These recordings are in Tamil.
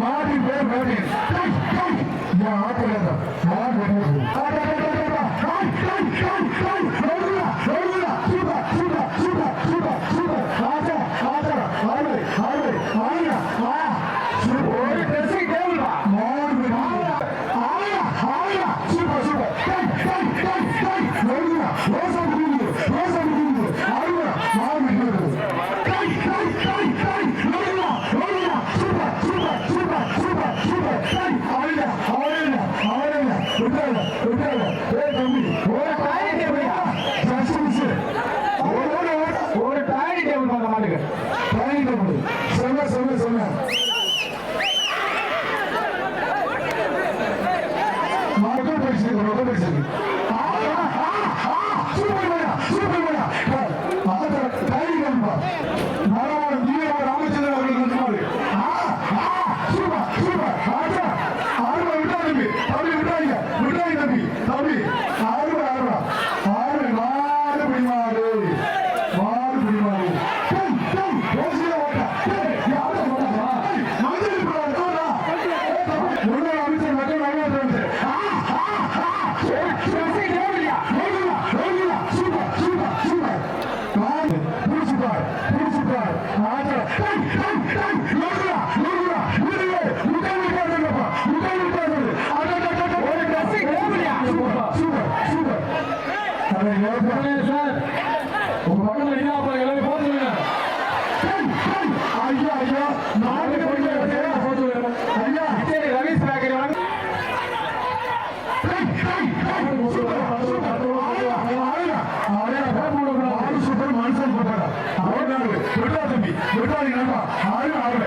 மாறி பேர் மாறி மாறி ஆட்டோ ஆட்டோ பேசுறீங்க மனுஷன் போட்டாங்க அவன் விட்டாதீங்க ஆறு. ஆகலை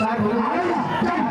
Tại buổi lễ